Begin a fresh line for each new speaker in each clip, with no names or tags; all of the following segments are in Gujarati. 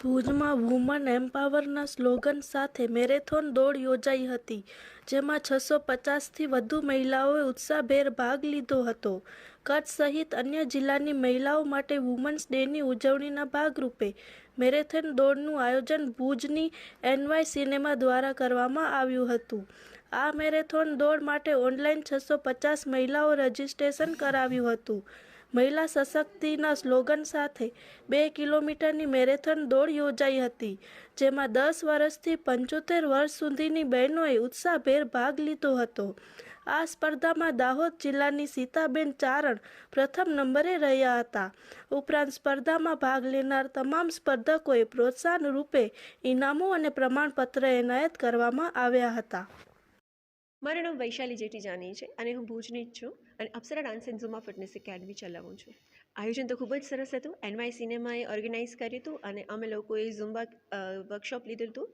ભુજમાં વુમન એમ્પાવરના સ્લોગન સાથે મેરેથોન દોડ યોજાઈ હતી, જેમાં છસો પચાસથી વધુ મહિલાઓએ ઉત્સાહભેર ભાગ લીધો હતો. કચ્છ સહિત અન્ય જિલ્લાની મહિલાઓ માટે વુમન્સ ડેની ઉજવણીના ભાગરૂપે મેરેથોન દોડનું આયોજન ભુજની એનવાય સિનેમા દ્વારા કરવામાં આવ્યું હતું. આ મેરેથોન દોડ માટે ઓનલાઈન છસો પચાસ મહિલાઓ રજીસ્ટ્રેશન કરાવ્યું હતું. મહિલા સશક્તિના સ્લોગન સાથે બે કિલોમીટરની મેરેથોન દોડ યોજાઈ હતી, જેમાં દસ વર્ષથી પંચોતેર વર્ષ સુધીની બહેનોએ ઉત્સાહભેર ભાગ લીધો હતો. આ સ્પર્ધામાં દાહોદ જિલ્લાની સીતાબેન ચારણ પ્રથમ નંબરે રહ્યા હતા. ઉપરાંત સ્પર્ધામાં ભાગ લેનાર તમામ સ્પર્ધકોએ પ્રોત્સાહન રૂપે ઇનામો અને પ્રમાણપત્ર એનાયત કરવામાં આવ્યા હતા.
મારું નામ વૈશાલી જેટી જાની છે અને હું ભુજની જ છું. અને Apsara dance and Zumba fitness academy ચલાવું છું. આયોજન તો ખૂબ જ સરસ હતું. એનવાય સિનેમાએ ઓર્ગેનાઇઝ કર્યું હતું અને અમે લોકોએ ઝુમ્બા વર્કશોપ લીધું હતું.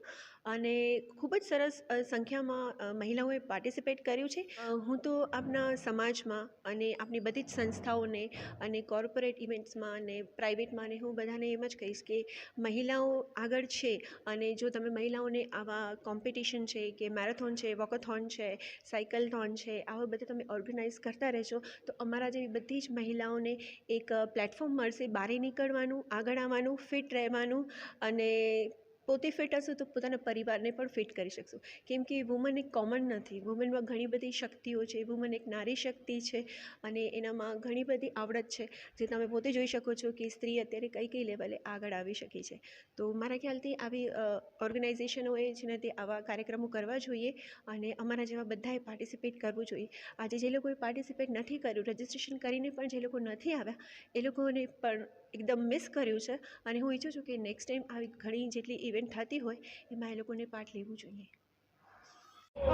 અને ખૂબ જ સરસ સંખ્યામાં મહિલાઓએ પાર્ટિસિપેટ કર્યું છે. હું તો આપણા સમાજમાં અને આપણી બધી જ સંસ્થાઓને અને કોર્પોરેટ ઇવેન્ટ્સમાં અને પ્રાઇવેટમાં અને હું બધાને એમ જ કહીશ કે મહિલાઓ આગળ છે અને જો તમે મહિલાઓને આવા કોમ્પિટિશન છે કે મેરેથોન છે વોકથોન છે સાયકલથોન છે, આવા બધા તમે ઓર્ગેનાઇઝ કરતા રહેશો તો અમારા જેવી બધી જ મહિલાઓને એક પ્લેટફોર્મ મળશે. બહાર નીકળવાનું, આગળ આવવાનું ફિટ રહેવાનું અને પોતે ફિટ હશો તો પોતાના પરિવારને પણ ફિટ કરી શકશો. કેમ કે વુમન એક કોમન નથી. વુમનમાં ઘણી બધી શક્તિઓ છે. વુમન એક નારી શક્તિ છે અને એનામાં ઘણી બધી આવડત છે. જે તમે પોતે જોઈ શકો છો કે સ્ત્રી અત્યારે કઈ કઈ લેવલે આગળ આવી શકી છે. તો મારા ખ્યાલથી આવી ઓર્ગેનાઇઝેશનોએ છે ને તે આવા કાર્યક્રમો કરવા જોઈએ અને અમારા જેવા બધાએ પાર્ટિસિપેટ કરવું જોઈએ. આજે જે લોકોએ પાર્ટિસિપેટ નથી કર્યું રજિસ્ટ્રેશન કરીને પણ જે લોકો નથી આવ્યા, એ લોકોને પણ એકદમ મિસ કર્યું છે. અને હું ઈચ્છું છું કે નેક્સ્ટ ટાઈમ આવી ઘણી જેટલી ઇવેન્ટ થતી હોય, એમાં એ લોકોને પાર્ટ લેવું જોઈએ.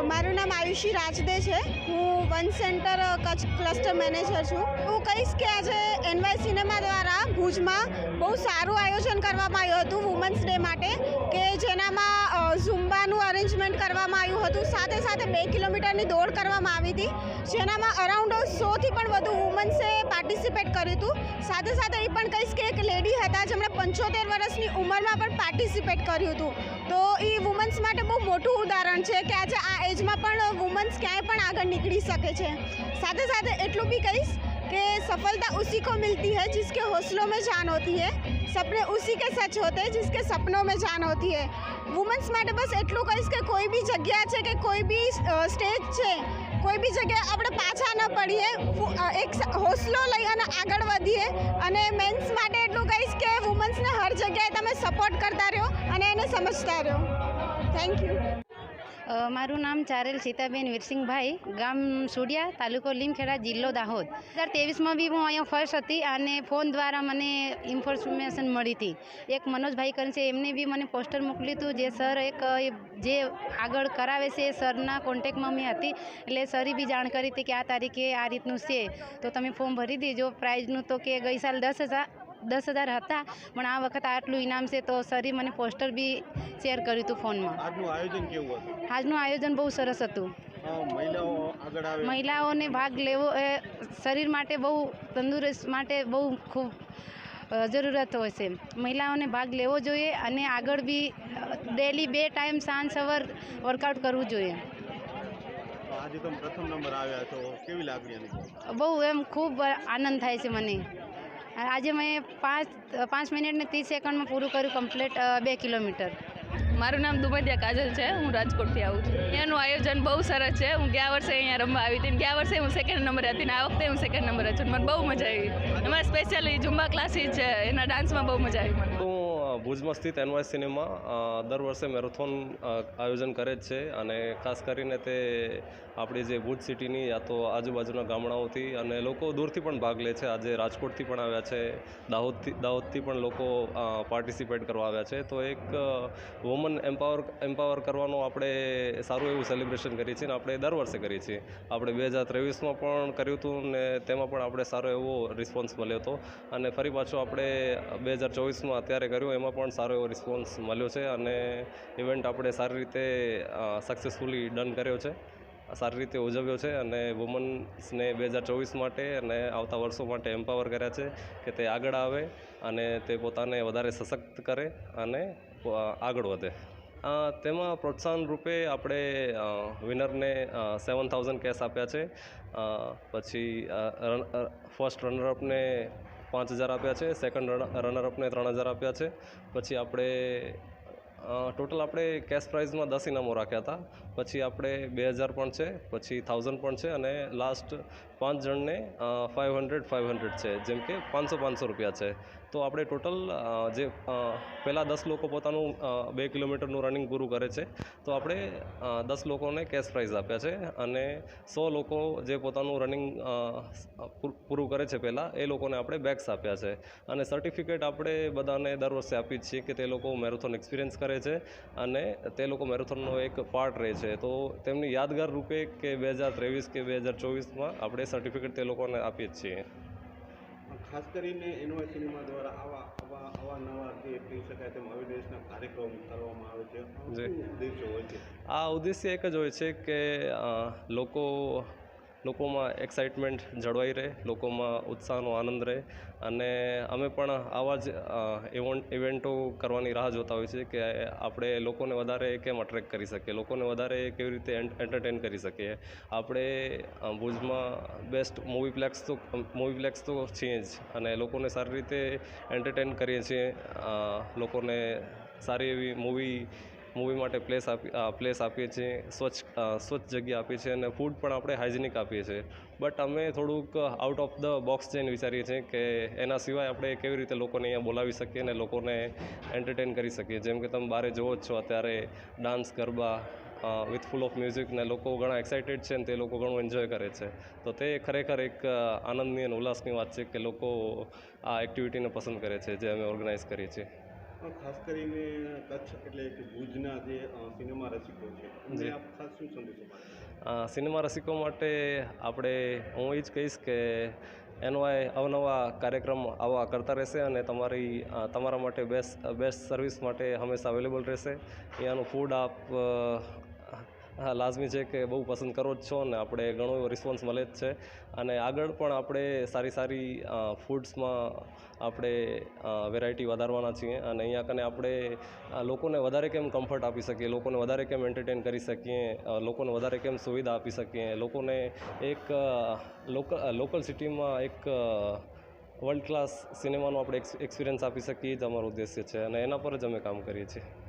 મારું નામ આયુષી રાજદે છે. હું one centre Kutch cluster manager છું. હું કહીશ કે આજે એનવાય સિનેમા દ્વારા ભુજમાં બહુ સારું આયોજન કરવામાં આવ્યું હતું વુમન્સ ડે માટે, કે જેનામાં ઝુમ્બાનું અરેન્જમેન્ટ કરવામાં આવ્યું હતું. સાથે સાથે બે કિલોમીટરની દોડ કરવામાં આવી હતી, જેનામાં અરાઉન્ડ સોથી પણ વધુ વુમન્સે પાર્ટિસિપેટ કર્યું હતું. સાથે સાથે એ પણ કહીશ કે એક લેડી હતા જેમણે પંચોતેર વર્ષની ઉંમરમાં પણ પાર્ટિસિપેટ કર્યું હતું. તો એ વુમન્સ માટે બહુ મોટું ઉદાહરણ છે કે આજે આ એજમાં પણ વુમન્સ ક્યાંય પણ આગળ નીકળી શકે છે. સાથે સાથે એટલું બી કહીશ कि सफलता उसी को मिलती है जिसके हौसलों में जान होती है। સપને ઉસી કે સચ હોતે જિસકે સપનો મેં જાન હોતી હે વુમન્સ માટે બસ એટલું કહીશ કે કોઈ બી જગ્યા છે કે કોઈ બી સ્ટેજ છે કોઈ બી જગ્યાએ આપણે પાછા ન પડીએ એક હોસલો લઈ અને આગળ વધીએ અને મેન્સ માટે એટલું કહીશ કે વુમન્સને હર જગ્યાએ તમે સપોર્ટ કરતા રહ્યો અને એને સમજતા રહ્યો થેન્ક યુ
મારું નામ ચારેલ સીતાબેન વીરસિંહભાઈ, ગામ સુડિયા, તાલુકો લીમખેડા, જિલ્લો દાહોદ. બે હજાર તેવીસમાં બી હું અહીંયા ફર્સ્ટ હતી અને ફોન દ્વારા મને ઇન્ફોર્મેશન મળી હતી. એક મનોજભાઈ કરીને છે એમને બી મને પોસ્ટર મોકલ્યું હતું. જે સર એક જે આગળ કરાવે છે, એ સરના કોન્ટેક્ટમાં મેં હતી. એટલે સરે બી જાણ કરી હતી કે આ તારીખે આ રીતનું છે. તો તમે ફોર્મ ભરી દેજો. પ્રાઇઝનું તો કે ગઈ સાલ દસ હજાર દસ હજાર હતા પણ આ વખત આટલું ઇનામ છે તો સરે મને પોસ્ટર બી શેર કર્યું હતું ફોનમાં.
આજનું આયોજન કેવું હતું?
આજનું આયોજન બહુ સરસ હતું. મહિલાઓને ભાગ લેવો એ શરીર માટે બહુ તંદુરસ્ત માટે બહુ ખૂબ જરૂરત હોય છે. મહિલાઓને ભાગ લેવો જોઈએ અને આગળ બી ડેલી બે ટાઈમ સાંજ સવાર વર્કઆઉટ કરવું જોઈએ.
આજે તમે પ્રથમ નંબર આવ્યા છો. કેવી લાગણી
બહુ એમ ખૂબ આનંદ થાય છે મને. આજે મેં પાંચ પાંચ મિનિટ ને ત્રીસ સેકન્ડમાં પૂરું કર્યું કમ્પ્લીટ બે કિલોમીટર.
મારું નામ દુમદિયા કાજલ છે હું રાજકોટથી આવું છું. અહીંયાનું આયોજન બહુ સરસ છે હું ગયા વર્ષે અહીંયા રમવા આવી હતી અને ગયા વર્ષે હું સેકન્ડ નંબર હતી ને આ વખતે હું સેકન્ડ નંબર છું મને બહુ મજા આવી. એમાં સ્પેશિયલી જુમ્બા ક્લાસીસ છે એના ડાન્સમાં બહુ મજા આવી મને.
હું ભુજમાં સ્થિત એનવાય સિનેમા દર વર્ષે મેરેથોન આયોજન કરે જ છે અને ખાસ કરીને તે આપણી જે ભુજ સિટીની યા તો આજુબાજુના ગામડાઓથી અને લોકો દૂરથી પણ ભાગ લે છે. આજે રાજકોટથી પણ આવ્યા છે, દાહોદથી દાહોદથી પણ લોકો પાર્ટિસિપેટ કરવા આવ્યા છે. તો એક વુમન એમ્પાવર એમ્પાવર કરવાનું આપણે સારું એવું સેલિબ્રેશન કરીએ છીએ અને આપણે દર વર્ષે કરીએ છીએ. આપણે બે હજાર ત્રેવીસમાં પણ કર્યું હતું ને તેમાં પણ આપણે સારો એવો રિસ્પોન્સ મળ્યો હતો. અને ફરી પાછું આપણે બે હજાર ચોવીસમાં અત્યારે કર્યું, એમાં પણ સારો એવો રિસ્પોન્સ મળ્યો છે અને ઇવેન્ટ આપણે સારી રીતે સક્સેસફુલી ડન કર્યો છે. સારી રીતે ઉજવ્યો છે અને વુમન્સને બે હજાર ચોવીસ માટે અને આવતા વર્ષો માટે એમ્પાવર કર્યા છે કે તે આગળ આવે અને તે પોતાને વધારે સશક્ત કરે અને આગળ વધે. તેમાં પ્રોત્સાહન રૂપે આપણે વિનરને સેવન થાઉઝન્ડ કેશ આપ્યા છે. પછી ફર્સ્ટ રનરઅપને પાંચ હજાર આપ્યા છે સેકન્ડ રનરઅપને ત્રણ હજાર આપ્યા છે. પછી આપણે ટોટલ આપણે કેશ પ્રાઇઝમાં દસ ઇનામો રાખ્યા હતા. પછી આપણે બે હજાર પણ છે, પછી થાઉઝન્ડ પણ છે અને લાસ્ટ પાંચ જણને ફાઇવ હંડ્રેડ ફાઇવ હંડ્રેડ છે. જેમ કે પાંચસો પાંચસો રૂપિયા છે. તો આપણે ટોટલ જે પહેલાં દસ લોકો પોતાનું બે કિલોમીટરનું રનિંગ પૂરું કરે છે. તો આપણે દસ લોકોને કેશ પ્રાઇઝ આપ્યા છે અને સો લોકો જે પોતાનું રનિંગ પૂરું કરે છે પહેલાં, એ લોકોને આપણે બેગ્સ આપ્યા છે. અને સર્ટિફિકેટ આપણે બધાને દર વર્ષે આપીએ જ છીએ કે તે લોકો મેરેથોન એક્સપિરિયન્સ કરે છે અને તે લોકો મેરેથોનનો એક પાર્ટ રહે છે. તો તેમની યાદગાર રૂપે કે બે હજાર ત્રેવીસ કે બે હજાર ચોવીસમાં આપણે સર્ટિફિકેટ તે લોકોને આપીએ જ છીએ.
ખાસ કરીને એનવાય સિનેમા દ્વારા આવા આવા આવા નવા જે કહી શકાય તેમ અવેરનેસના કાર્યક્રમ કરવામાં આવે છે. ઉદ્દેશ્ય હોય છે?
આ ઉદ્દેશ્ય એક જ હોય છે કે લોકો લોકોમાં એક્સાઇટમેન્ટ જળવાઈ રહે, લોકોમાં ઉત્સાહનો આનંદ રહે અને અમે પણ આવા જ ઇવેન્ટો કરવાની રાહ જોતા હોઈએ છીએ કે આપણે લોકોને વધારે કેમ અટ્રેક્ટ કરી શકીએ? લોકોને વધારે કેવી રીતે એન્ટરટેન કરી શકીએ? આપણે ભુજમાં બેસ્ટ મૂવી પ્લેક્સ તો મૂવી પ્લેક્સ તો છીએ જ અને લોકોને સારી રીતે એન્ટરટેન કરીએ છીએ. લોકોને સારી એવી મૂવી મૂવી માટે પ્લેસ આપી પ્લેસ આપીએ છીએ, સ્વચ્છ સ્વચ્છ જગ્યા આપીએ છીએ અને ફૂડ પણ આપણે હાઇજેનિક આપીએ છીએ. બટ અમે થોડુંક આઉટ ઓફ ધ બોક્સ જઈને વિચારીએ છીએ કે એના સિવાય આપણે કેવી રીતે લોકોને અહીંયા બોલાવી શકીએ અને લોકોને એન્ટરટેન કરી શકીએ. જેમ કે તમે બારે જુઓ છો, અત્યારે dance garba with full of music ને લોકો ઘણા એક્સાઇટેડ છે ને તે લોકો ઘણું એન્જોય કરે છે. તો તે ખરેખર એક આનંદની અને ઉલ્લાસની વાત છે કે લોકો આ એક્ટિવિટીને પસંદ કરે છે, જે અમે ઓર્ગેનાઇઝ કરીએ છીએ.
પણ ખાસ કરીને કચ્છ એટલે કે ભુજના જે સિનેમા રસિકો છે એમને આપ ખાસ શું સંદેશો
સિનેમા રસિકો માટે આપણે હું એ જ કહીશ કે એનવાય અવનવા કાર્યક્રમ આવા કરતા રહેશે અને તમારી તમારા માટે બેસ્ટ બેસ્ટ સર્વિસ માટે હંમેશા અવેલેબલ રહેશે. અહીંયાનું ફૂડ આપ હા, લાઝમી છે કે બહુ પસંદ કરો જ છો ને આપણે ઘણો એવો રિસ્પોન્સ મળે જ છે. અને આગળ પણ આપણે સારી સારી ફૂડ્સમાં આપણે વેરાયટી વધારવાના છીએ અને અહીંયા કને આપણે લોકોને વધારે કેમ કમ્ફર્ટ આપી શકીએ, લોકોને વધારે કેમ એન્ટરટેન કરી શકીએ લોકોને વધારે કેમ સુવિધા આપી શકીએ, લોકોને એક લોકલ લોકલ સિટીમાં એક વર્લ્ડ ક્લાસ સિનેમાનો આપણે એક્સપિરિયન્સ આપી શકીએ જ અમારો ઉદ્દેશ્ય છે અને એના પર જ અમે કામ કરીએ છીએ.